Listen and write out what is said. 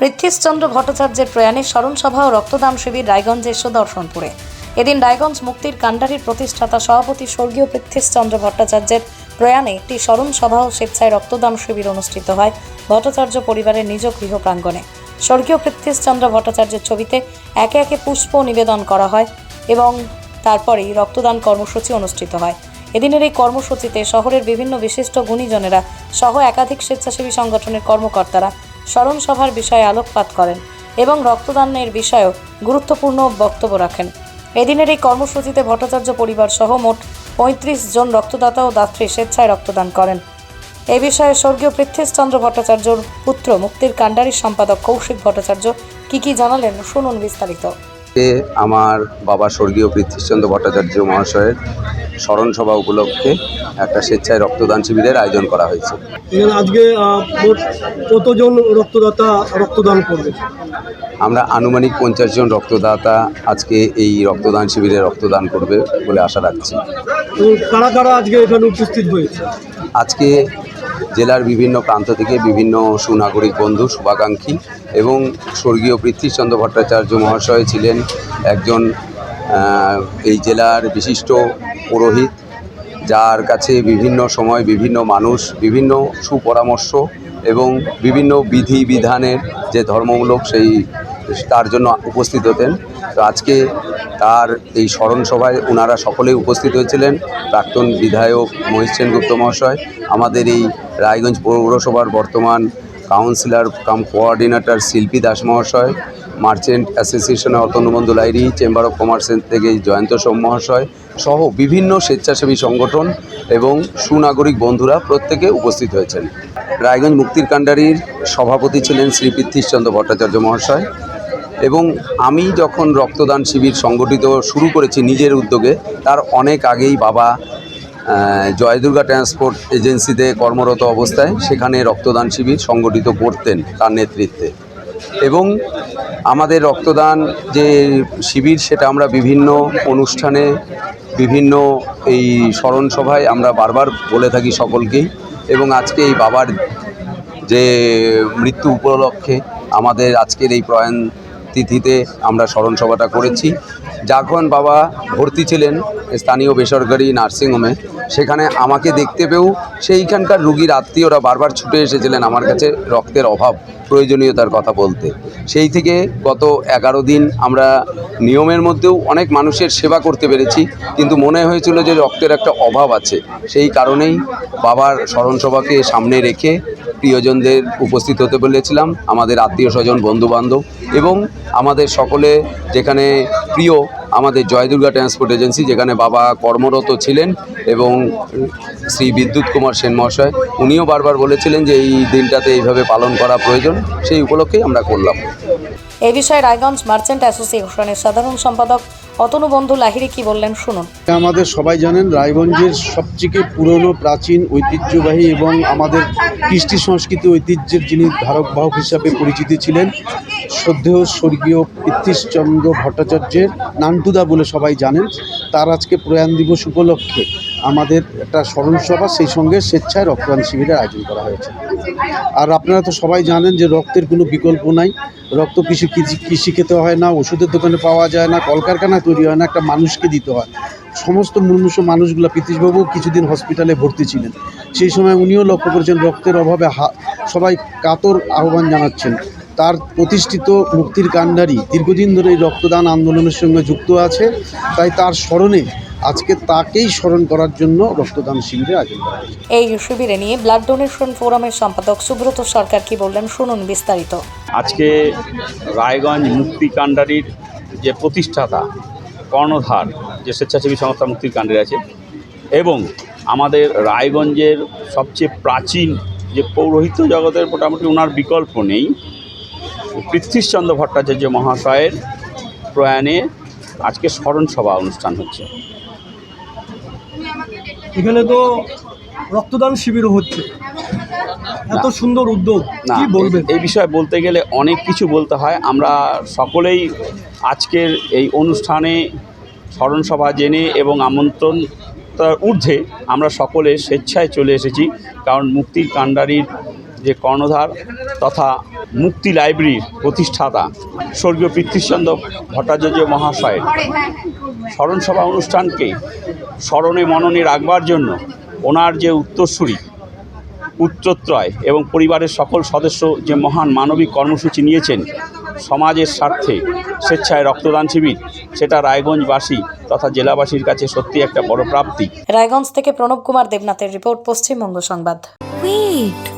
পৃথ্বীশচন্দ্র ভট্টাচার্যের প্রয়াণে স্মরণ সভা ও রক্তদান শিবির রায়গঞ্জের সুদর্শনপুরে। এদিন রায়গঞ্জ মুক্তির কাণ্ডারির প্রতিষ্ঠাতা সভাপতি স্বর্গীয় পৃথ্বীশচন্দ্র ভট্টাচার্যের প্রয়াণে একটি স্মরণ সভা ও স্বেচ্ছায় রক্তদান শিবির অনুষ্ঠিত হয় ভট্টাচার্য পরিবারের নিজ গৃহ প্রাঙ্গণে স্বর্গীয় পৃথ্বীশচন্দ্র ভট্টাচার্যের ছবিতে একে একে পুষ্প নিবেদন করা হয় এবং তারপরেই রক্তদান কর্মসূচি অনুষ্ঠিত হয়। এদিনের এই কর্মসূচিতে শহরের বিভিন্ন বিশিষ্ট গুণীজনেরা সহ একাধিক স্বেচ্ছাসেবী সংগঠনের কর্মকর্তারা স্মরণ সভার বিষয়ে আলোকপাত করেন এবং রক্তদানের বিষয়েও গুরুত্বপূর্ণ বক্তব্য রাখেন। এদিনের এই কর্মসূচিতে ভট্টাচার্য পরিবার সহ মোট পঁয়ত্রিশ জন রক্তদাতা ও দাত্রী স্বেচ্ছায় রক্তদান করেন। এ বিষয়ে স্বর্গীয় পৃথ্বীশচন্দ্র ভট্টাচার্যর পুত্র মুক্তির কাণ্ডারির সম্পাদক কৌশিক ভট্টাচার্য কি কি জানালেন শুনুন বিস্তারিত। আজকে আমার বাবা স্বর্গীয় পৃথ্বীশচন্দ্র ভট্টাচার্য মহাশয়ের স্মরণ সভা উপলক্ষে একটা স্বেচ্ছায় রক্তদান শিবিরের আয়োজন করা হয়েছে। আজকে কতজন রক্তদাতা রক্তদান করবে? আমরা আনুমানিক পঞ্চাশ জন রক্তদাতা আজকে এই রক্তদান শিবিরে রক্তদান করবে বলে আশা রাখছি। কারা কারা আজকে এখানে উপস্থিত হয়েছে? আজকে জেলার বিভিন্ন প্রান্ত থেকে বিভিন্ন সুনাগরিক বন্ধু, শুভাকাঙ্ক্ষী এবং স্বর্গীয় পৃথ্বীচন্দ্র ভট্টাচার্য মহাশয় ছিলেন একজন এই জেলার বিশিষ্ট পুরোহিত, যার কাছে বিভিন্ন সময় বিভিন্ন মানুষ, বিভিন্ন সুপরামর্শ এবং বিভিন্ন বিধি বিধানের যে ধর্মমূলক সেই, তার জন্য উপস্থিত হতেন। তো আজকে তার এই স্মরণ সভায় ওনারা সকলেই উপস্থিত হয়েছিলেন। প্রাক্তন বিধায়ক মহেশ সেনগুপ্ত মহাশয়, আমাদের এই রায়গঞ্জ পৌরসভার বর্তমান কাউন্সিলর কাম কোঅর্ডিনেটর শিল্পী দাস মহাশয়, মার্চেন্ট অ্যাসোসিয়েশনের অতনুবন্ধু লাইরি চেম্বার অফ কমার্সের থেকে জয়ন্ত সোম মহাশয় সহ বিভিন্ন স্বেচ্ছাসেবী সংগঠন এবং সুনাগরিক বন্ধুরা প্রত্যেকে উপস্থিত হয়েছেন। রায়গঞ্জ মুক্তির কাণ্ডারির সভাপতি ছিলেন শ্রী পৃথ্বীশচন্দ্র ভট্টাচার্য মহাশয়। এবং আমি যখন রক্তদান শিবির সংগঠিত শুরু করেছি নিজের উদ্যোগে, তার অনেক আগেই বাবা জয়দুর্গা ট্রান্সপোর্ট এজেন্সিতে কর্মরত অবস্থায় সেখানে রক্তদান শিবির সংগঠিত করতেন তার নেতৃত্বে। এবং আমাদের রক্তদান যে শিবির, সেটা আমরা বিভিন্ন অনুষ্ঠানে, বিভিন্ন এই স্মরণ সভায় আমরা বারবার বলে থাকি সকলকেই। এবং আজকে এই বাবার যে মৃত্যু উপলক্ষে আমাদের আজকের এই প্রয়াণ তিথিতে আমরা স্মরণ সভাটা করেছি। যখন বাবা ভর্তি ছিলেন স্থানীয় বেসরকারি নার্সিংহোমে সেখানে আমাকে দেখতে পেয়েও সেইখানকার রুগীর আত্মীয়রা বারবার ছুটে এসেছিলেন আমার কাছে রক্তের অভাব, প্রয়োজনীয়তার কথা বলতে। সেই থেকে গত এগারো দিন আমরা নিয়মের মধ্যেও অনেক মানুষের সেবা করতে পেরেছি, কিন্তু মনে হয়েছিল যে রক্তের একটা অভাব আছে। সেই কারণেই বাবার স্মরণসভাকে সামনে রেখে প্রিয়জনদের উপস্থিত হতে বলেছিলাম, আমাদের আত্মীয় স্বজন, বন্ধুবান্ধব এবং আমাদের সকলে যেখানে প্রিয়, আমাদের জয়দুর্গা ট্রান্সপোর্ট এজেন্সি যেখানে বাবা কর্মরত ছিলেন এবং শ্রী বিদ্যুৎ কুমার সেন মহাশয়, উনিও বারবার বলেছিলেন যে এই দিনটাতে এইভাবে পালন করা প্রয়োজন, সেই উপলক্ষেই আমরা করলাম। এ বিষয়ে রায়গঞ্জ মার্চেন্ট অ্যাসোসিয়েশনের সাধারণ সম্পাদক অতনু বন্ধু লাহিরি কি বললেন, শুনুন। আমাদের সবাই জানেন, রায়গঞ্জের সবথেকে পুরনো প্রাচীন ঐতিহ্যবাহী এবং আমাদের কৃষ্টি সংস্কৃতি ঐতিহ্যের যিনি ধারক বাহক হিসাবে পরিচিত ছিলেন শ্রদ্ধেয় স্বর্গীয় পৃথ্বীশচন্দ্র ভট্টাচার্যের নান্টুদা বলে সবাই জানেন। তার আজকে প্রয়াণ দিবস উপলক্ষে আমাদের একটা স্মরণসভা, সেই সঙ্গে স্বেচ্ছায় রক্তদান শিবিরের আয়োজন করা হয়েছে। আর আপনারা তো সবাই জানেন যে রক্তের কোনো বিকল্প নাই। রক্ত কৃষি কৃষি খেতে হয় না, ওষুধের দোকানে পাওয়া যায় না, কলকারখানা তৈরি হয় না, একটা মানুষকে দিতে হয়। সমস্ত মুমূর্ষ মানুষগুলো পৃথিশবাবু কিছুদিন হসপিটালে ভর্তি ছিলেন। সেই সময় উনিও লক্ষ্য করেছেন রক্তের অভাবে সবাই কাতর আহ্বান জানাচ্ছেন। তার প্রতিষ্ঠিত মুক্তির কাণ্ডারি দীর্ঘদিন ধরে এই রক্তদান আন্দোলনের সঙ্গে যুক্ত আছে তাই তার স্মরণে আজকে তাকেই স্মরণ করার জন্য রক্তদান শিবিরে আয়োজন করা এই শিবিরে নিয়ে ব্লাড ডোনেশন ফোরামের সম্পাদক সুব্রত সরকার কি বললেন শুনুন বিস্তারিত। আজকে রায়গঞ্জ মুক্তি কাণ্ডারির যে প্রতিষ্ঠাতা কর্ণধার যে স্বেচ্ছাসেবী সংস্থা মুক্তির কাণ্ডারি আছে এবং আমাদের রায়গঞ্জের সবচেয়ে প্রাচীন যে পৌরোহিত্য জগতের মোটামুটি ওনার বিকল্প নেই পৃথ্বীশচন্দ্র ভট্টাচার্য মহাশয়ের প্রয়াণে আজকে স্মরণ সভা অনুষ্ঠান হচ্ছে। এখানে তো রক্তদান শিবিরও হচ্ছে। এত সুন্দর উদ্যোগ না কি বলবেন? এই বিষয়ে বলতে গেলে অনেক কিছু বলতে হয়। আমরা সকলেই আজকের এই অনুষ্ঠানে স্মরণসভা জেনে এবং আমন্ত্রণ তার ঊর্ধ্বে আমরা সকলে স্বেচ্ছায় চলে এসেছি। কারণ মুক্তির কাণ্ডারির যে কর্ণধার তথা মুক্তি লাইব্রেরির প্রতিষ্ঠাতা স্বর্গীয় পৃথ্বীচন্দ্র ভট্টাচার্য মহাশয়ের স্মরণসভা অনুষ্ঠানকে স্মরণে মননে রাখবার জন্য ওনার যে উত্তরসূরি পুত্রত্রয় এবং পরিবারের সকল সদস্য যে মহান মানবিক কর্মসূচি নিয়েছেন সমাজের স্বার্থে স্বেচ্ছায় রক্তদান শিবির সেটা রায়গঞ্জবাসী তথা জেলাবাসীর কাছে সত্যি একটা বড় প্রাপ্তি। রায়গঞ্জ থেকে Pranab Kumar দেবনাথের report Paschimbanga Sangbad. Wait.